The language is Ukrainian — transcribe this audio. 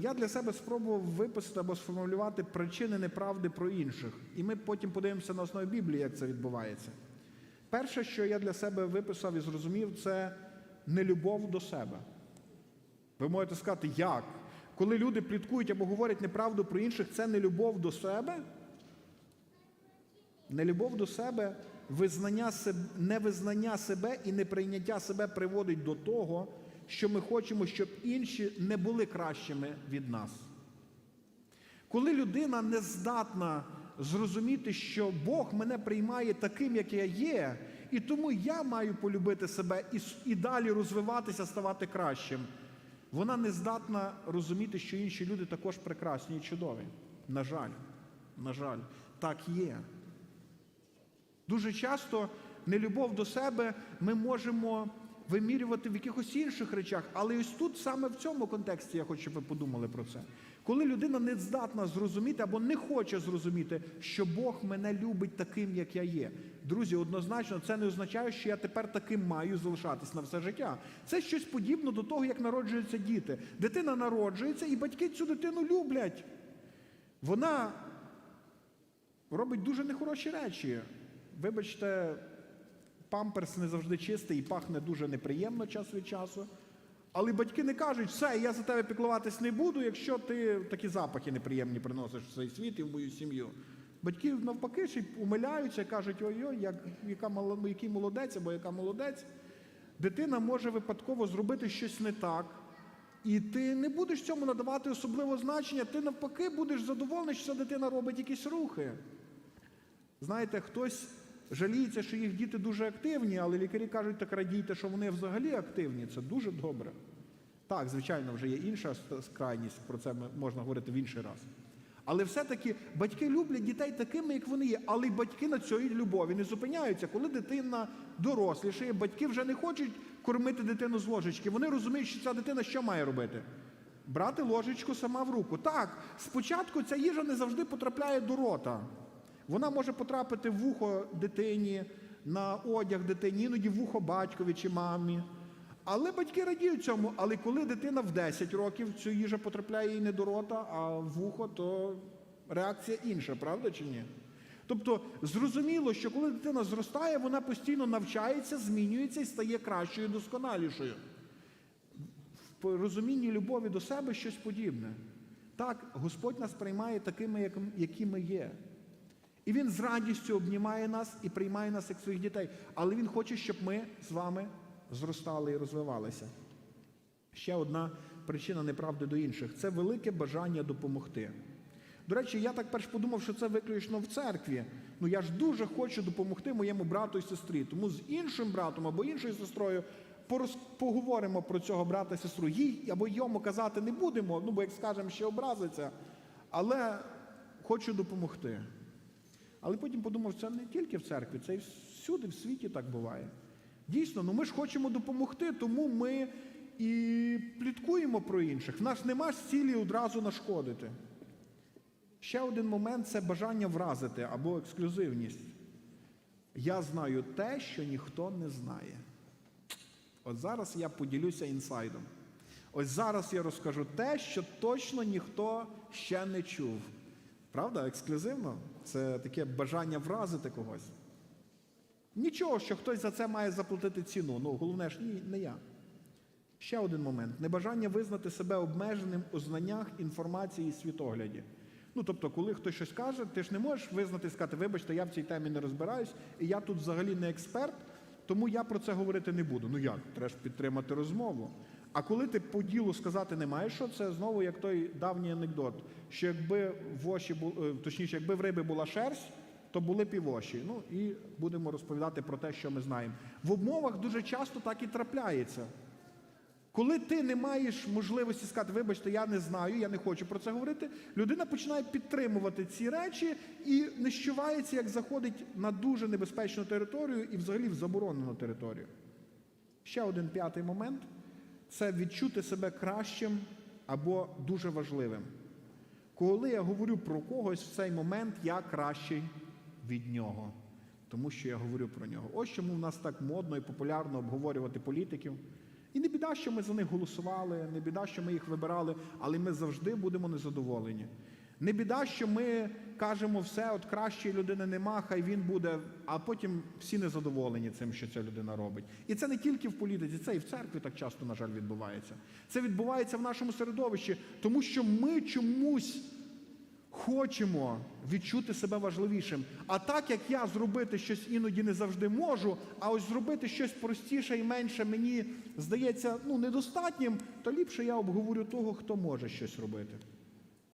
Я для себе спробував виписати або сформулювати причини неправди про інших. І ми потім подивимося на основі Біблії, як це відбувається. Перше, що я для себе виписав і зрозумів, це нелюбов до себе. Ви можете сказати, як? Коли люди пліткують або говорять неправду про інших, це нелюбов до себе? Нелюбов до себе, визнання невизнання себе і неприйняття себе приводить до того, що ми хочемо, щоб інші не були кращими від нас. Коли людина не здатна зрозуміти, що Бог мене приймає таким, як я є, і тому я маю полюбити себе і, і далі розвиватися, ставати кращим, вона не здатна розуміти, що інші люди також прекрасні і чудові. На жаль, на жаль, так є. Дуже часто нелюбов до себе ми можемо вимірювати в якихось інших речах, але ось тут саме в цьому контексті я хочу, щоб ви подумали про це. Коли людина не здатна зрозуміти або не хоче зрозуміти, що Бог мене любить таким, як я є. Друзі, однозначно, це не означає, що я тепер таким маю залишатись на все життя. Це щось подібне до того, як народжуються діти. Дитина народжується, і батьки цю дитину люблять. Вона робить дуже нехороші речі. Вибачте, памперс не завжди чистий і пахне дуже неприємно час від часу. Але батьки не кажуть, все, я за тебе піклуватись не буду, якщо ти такі запахи неприємні приносиш в цей світ і в мою сім'ю. Батьки навпаки ще умиляються, кажуть, ой-ой, як, яка, який молодець або яка молодець. Дитина може випадково зробити щось не так, і ти не будеш цьому надавати особливого значення, ти навпаки будеш задоволений, що ця дитина робить якісь рухи. Знаєте, хтось жаліється, що їх діти дуже активні, але лікарі кажуть, так радійте, що вони взагалі активні. Це дуже добре. Так, звичайно, вже є інша крайність, про це можна говорити в інший раз. Але все-таки батьки люблять дітей такими, як вони є, але й батьки на цій любові не зупиняються. Коли дитина дорослішає, батьки вже не хочуть кормити дитину з ложечки. Вони розуміють, що ця дитина що має робити? Брати ложечку сама в руку. Так, спочатку ця їжа не завжди потрапляє до рота. Вона може потрапити в вухо дитині, на одяг дитині, іноді в вухо батькові чи мамі. Але батьки радіють цьому. Але коли дитина в 10 років цю їжа потрапляє їй не до рота, а в вухо, то реакція інша, правда чи ні? Тобто зрозуміло, що коли дитина зростає, вона постійно навчається, змінюється і стає кращою, досконалішою. В розумінні любові до себе щось подібне. Так, Господь нас приймає такими, як- які ми є. І Він з радістю обнімає нас і приймає нас як своїх дітей. Але Він хоче, щоб ми з вами зростали і розвивалися. Ще одна причина неправди до інших це велике бажання допомогти. До речі, я так перш подумав, що це виключно в церкві. Ну я ж дуже хочу допомогти моєму брату і сестрі. Тому з іншим братом або іншою сестрою поговоримо про цього брата і сестру. Їй або йому казати не будемо, ну бо як скажемо, ще образиться. Але хочу допомогти. Але потім подумав, що це не тільки в церкві, це і всюди в світі так буває. Дійсно, ну ми ж хочемо допомогти, тому ми і пліткуємо про інших. В нас нема цілі одразу нашкодити. Ще один момент це бажання вразити або ексклюзивність. Я знаю те, що ніхто не знає. От зараз я поділюся інсайдом. Ось зараз я розкажу те, що точно ніхто ще не чув. Правда, ексклюзивно? Це таке бажання вразити когось. Нічого, що хтось за це має заплатити ціну. Ну, головне ж ні, не я. Ще один момент: небажання визнати себе обмеженим у знаннях, інформації і світогляді. Ну, тобто, коли хтось щось каже, ти ж не можеш визнати і сказати, вибачте, я в цій темі не розбираюсь, і я тут взагалі не експерт, тому я про це говорити не буду. Ну як? Треба ж підтримати розмову. А коли ти по ділу сказати не маєш, що це знову як той давній анекдот, що якби в оші е, точніше, якби в риби була шерсть, то були півоші. Ну і будемо розповідати про те, що ми знаємо. В обмовах дуже часто так і трапляється. Коли ти не маєш можливості сказати, вибачте, я не знаю, я не хочу про це говорити, людина починає підтримувати ці речі і нищувається, як заходить на дуже небезпечну територію і взагалі в заборонену територію. Ще один п'ятий момент це відчути себе кращим або дуже важливим. Коли я говорю про когось в цей момент, я кращий від нього, тому що я говорю про нього. Ось чому в нас так модно і популярно обговорювати політиків. І не біда, що ми за них голосували, не біда, що ми їх вибирали, але ми завжди будемо незадоволені. Не біда, що ми кажемо все, от кращої людини нема, хай він буде, а потім всі незадоволені цим, що ця людина робить. І це не тільки в політиці, це і в церкві так часто, на жаль, відбувається. Це відбувається в нашому середовищі, тому що ми чомусь хочемо відчути себе важливішим. А так як я зробити щось іноді не завжди можу, а ось зробити щось простіше і менше мені здається ну, недостатнім, то ліпше я обговорю того, хто може щось робити.